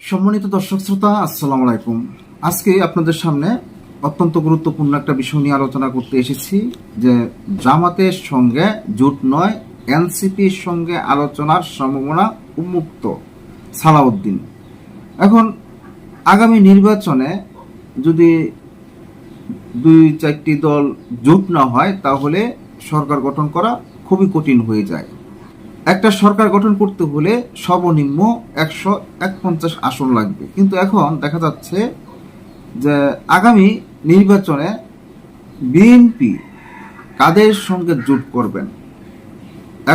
সম্মানিত দর্শক শ্রোতা, আসসালামু আলাইকুম। আজকে আপনাদের সামনে অত্যন্ত গুরুত্বপূর্ণ একটা বিষয় নিয়ে আলোচনা করতে এসেছি, যে জামাতের সঙ্গে জোট নয়, এনসিপির সঙ্গে আলোচনার সম্ভাবনা উন্মুক্ত, সালাউদ্দিন। এখন, আগামী নির্বাচনে যদি দুই চারটি দল জোট না হয়, তাহলে সরকার গঠন করা খুবই কঠিন হয়ে যায়। একটা সরকার গঠন করতে হলে সর্বনিম্ন একশো একপঞ্চাশ আসন লাগবে। কিন্তু এখন দেখা যাচ্ছে যে আগামী নির্বাচনে বিএনপি কাদের সঙ্গে জোট করবেন?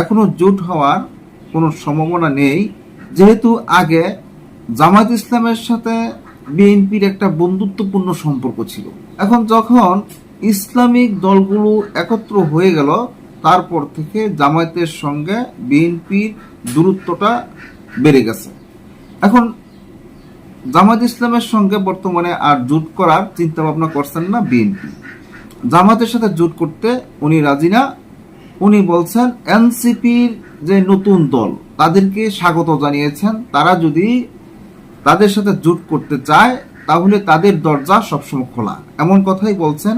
এখনও জোট হওয়ার কোনো সম্ভাবনা নেই। যেহেতু আগে জামাত ইসলামের সাথে বিএনপির একটা বন্ধুত্বপূর্ণ সম্পর্ক ছিল। এখন যখন ইসলামিক দলগুলো একত্র হয়ে গেল তারপর থেকে জামায়াতের সঙ্গে বিএনপির দূরত্বটা বেড়ে গেছে। এখন জামাত ইসলামের সঙ্গে বর্তমানে আর জোট করার চিন্তা ভাবনা করছেন না বিএনপি। জামাতের সাথে জোট করতে উনি রাজি না। উনি বলছেন, এনসিপির যে নতুন দল, তাদেরকে স্বাগত জানিয়েছেন। তারা যদি তাদের সাথে জোট করতে চায়, তাহলে তাদের দরজা সবসময় খোলা। এমন কথাই বলছেন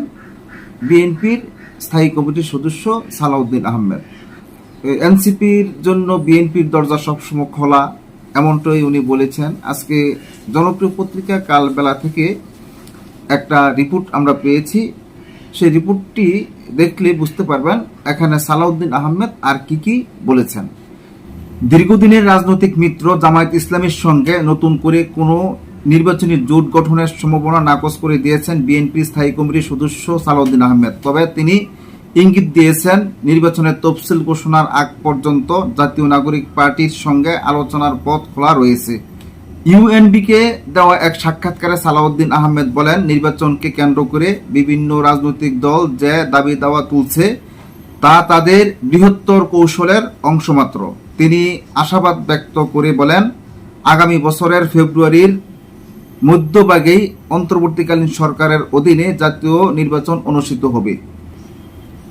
বিএনপির স্থায়ী কমিটির সদস্য সালাউদ্দিন আহমেদ। এনসিপির জন্য বিএনপির দরজা সবসময় খোলা, এমনটাই উনি বলেছেন। আজকে জনপ্রিয় পত্রিকা কালবেলা থেকে একটা রিপোর্ট আমরা পেয়েছি। সেই রিপোর্টটি দেখলে বুঝতে পারবেন এখানে সালাউদ্দিন আহমেদ আর কি কি বলেছেন। দীর্ঘদিনের রাজনৈতিক মিত্র জামায়াত ইসলামের সঙ্গে নতুন করে কোনো নির্বাচনী জোট গঠনের সম্ভাবনা নাকচ করে দিয়েছেন বিএনপি স্থায়ী কমিটির সদস্য সালাউদ্দিন আহমেদ। তবে তিনি ইঙ্গিত দিয়েছেন, নির্বাচনের তফসিল ঘোষণার আগ পর্যন্ত জাতীয় নাগরিক পার্টির সঙ্গে আলোচনার পথ খোলা রয়েছে। ইউএনবিকে দেওয়া এক সাক্ষাৎকারে সালাউদ্দিন আহমেদ বলেন, নির্বাচনকে কেন্দ্র করে বিভিন্ন রাজনৈতিক দল যে দাবি দাওয়া তুলছে, তা তাদের বৃহত্তর কৌশলের অংশমাত্র। তিনি আশাবাদ ব্যক্ত করে বলেন, আগামী বছরের ফেব্রুয়ারির মধ্যভাগেই অন্তর্বর্তীকালীন সরকারের অধীনে জাতীয় নির্বাচন অনুষ্ঠিত হবে।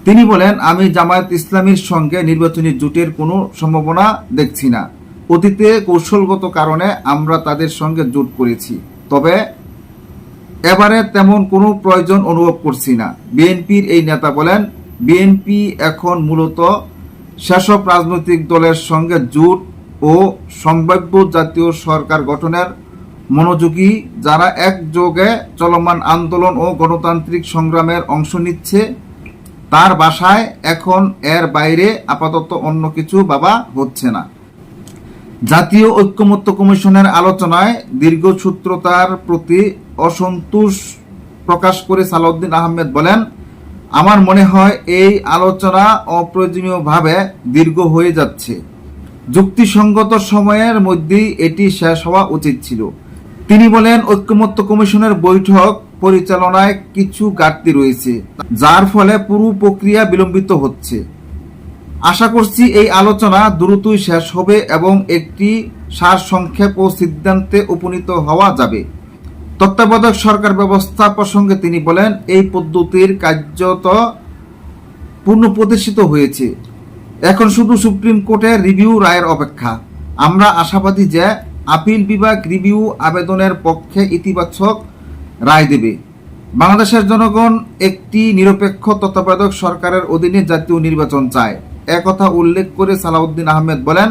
তিনি বলেন, আমি জামায়াত ইসলামীর সঙ্গে নির্বাচনী জোটের কোনো সম্ভাবনা দেখছি না। অতীতে কৌশলগত কারণে আমরা তাদের সঙ্গে জোট করেছি। তবে এবারে তেমন কোনো প্রয়োজন অনুভব করছি না। বিএনপির এই নেতা বলেন, বিএনপি এখন মূলত সেসব রাজনৈতিক দলের সঙ্গে জোট ও সম্ভাব্য জাতীয় সরকার গঠনের মনোযোগী যারা একযোগে চলমান আন্দোলন ও গণতান্ত্রিক সংগ্রামের অংশ নিচ্ছে, তার বাসায় এখন এর বাইরে আপাতত অন্য কিছু বাবা হচ্ছে না। জাতীয় ঐক্যমত্য কমিশনের আলোচনায় দীর্ঘসূত্রতার প্রতি অসন্তোষ প্রকাশ করে সালাউদ্দিন আহমেদ বলেন, আমার মনে হয় এই আলোচনা অপ্রয়োজনীয়ভাবে দীর্ঘ হয়ে যাচ্ছে। যুক্তিসঙ্গত সময়ের মধ্যেই এটি শেষ হওয়া উচিত ছিল। তিনি বলেন, ঐক্যমত্য কমিশনের বৈঠক পরিচালনায় কিছু ঘাটতি রয়েছে, যার ফলে পুরো প্রক্রিয়া বিলম্বিত হচ্ছে। আশা করছি এই আলোচনা দ্রুতই শেষ হবে এবং একটি সার সংক্ষেপ ও সিদ্ধান্তে উপনীত হওয়া যাবে। তত্ত্বাবধায়ক সরকার ব্যবস্থা প্রসঙ্গে তিনি বলেন, এই পদ্ধতির কার্যত পূর্ণ প্রতিষ্ঠিত হয়েছে। এখন শুধু সুপ্রিম কোর্টের রিভিউ রায়ের অপেক্ষা। আমরা আশাবাদী যে আপিল বিভাগ রিভিউ আবেদনের পক্ষে ইতিবাচক রায় দেবে। বাংলাদেশের জনগণ একটি নিরপেক্ষ তত্ত্বাবধায়ক সরকারের অধীনে জাতীয় নির্বাচন চায়। একথা উল্লেখ করে সালাউদ্দিন আহমেদ বলেন,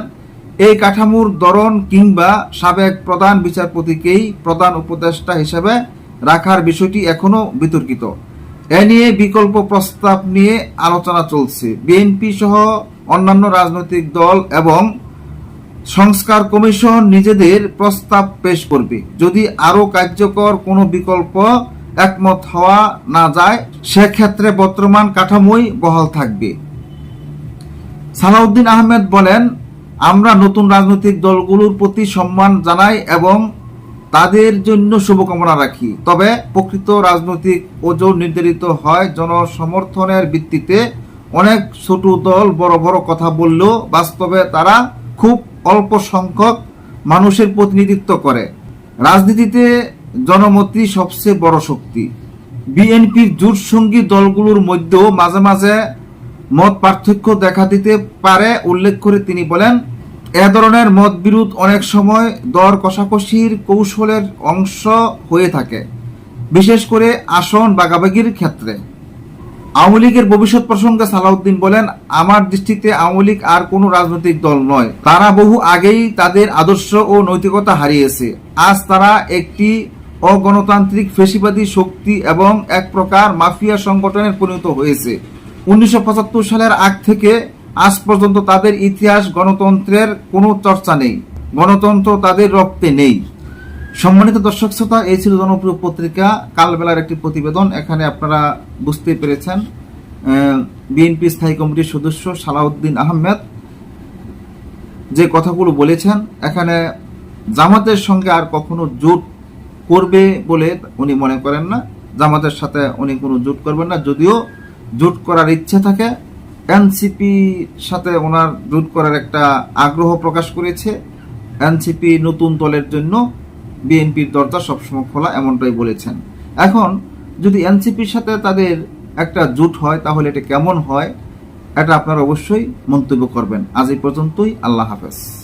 এই কাঠামোর ধরন কিংবা সাবেক প্রধান বিচারপতিকেই প্রধান উপদেষ্টা হিসেবে রাখার বিষয়টি এখনও বিতর্কিত। এ নিয়ে বিকল্প প্রস্তাব নিয়ে আলোচনা চলছে। বিএনপি সহ অন্যান্য রাজনৈতিক দল এবং সংস্কার কমিশন নিজেদের প্রস্তাব পেশ করবে। যদি আরও কার্যকর কোনো বিকল্প একমত হওয়া না যায়, সেক্ষেত্রে বর্তমান কাঠামোই বহাল থাকবে। সালাউদ্দিন আহমেদ বলেন, আমরা নতুন রাজনৈতিক দলগুলোর প্রতি সম্মান জানাই এবং তাদের জন্য শুভকামনা রাখি। তবে প্রকৃত রাজনৈতিক ওজন নির্ধারিত হয় জনসমর্থনের ভিত্তিতে। অনেক ছোট দল বড় বড় কথা বললেও বাস্তবে তারা খুব অল্প সংখ্যক মানুষের প্রতিনিধিত্ব করে। রাজনীতিতে জনমতি সবচেয়ে বড় শক্তি। বিএনপির জোট সঙ্গী দলগুলোর মধ্যেও মাঝে মাঝে মত পার্থক্য দেখা দিতে পারে উল্লেখ করে তিনি বলেন, এ ধরনের মত বিরোধ অনেক সময় দর কষাকষির কৌশলের অংশ হয়ে থাকে, বিশেষ করে আসন বাগাবাগির ক্ষেত্রে। আওয়ামী লীগের ভবিষ্যৎ প্রসঙ্গে সালাউদ্দিন বলেন, আমার দৃষ্টিতে আওয়ামী লীগ আর কোনো রাজনৈতিক দল নয়। তারা বহু আগেই তাদের আদর্শ ও নৈতিকতা হারিয়েছে। আজ তারা একটি অগণতান্ত্রিক ফেসিবাদী শক্তি এবং এক প্রকার মাফিয়া সংগঠনের পরিণত হয়েছে। উনিশশো পঁচাত্তর সালের আগ থেকে আজ পর্যন্ত তাদের ইতিহাস, গণতন্ত্রের কোনো চর্চা নেই। গণতন্ত্র তাদের রক্তে নেই। সম্মানিত দর্শক শ্রোতা, এই ছিল জনপ্রিয় পত্রিকা, কালবেলার একটি প্রতিবেদন। এখানে আপনারা বুঝতে পেরেছেন বিএনপি স্থায়ী কমিটির সদস্য সালাউদ্দিন আহমেদ যে কথাগুলো বলেছেন, এখানে জামাতের সঙ্গে আর কখনো জোট করবে বলে উনি মনে করেন না। জামাতের সাথে উনি কোনো জোট করবেন না। যদিও জোট করার ইচ্ছে থাকে, এনসিপি সাথে ওনার জোট করার একটা আগ্রহ প্রকাশ করেছে, এনসিপি নতুন দলের জন্য। বিএনপির দরজা সবসময় খোলা এমনটাই বলেছেন। এখন যদি এনসিপির সাথে তাদের একটা জোট হয়, তাহলে এটা কেমন হয়? এটা আপনারা অবশ্যই মন্তব্য করবেন। আজ এই পর্যন্তই, আল্লাহ হাফেজ।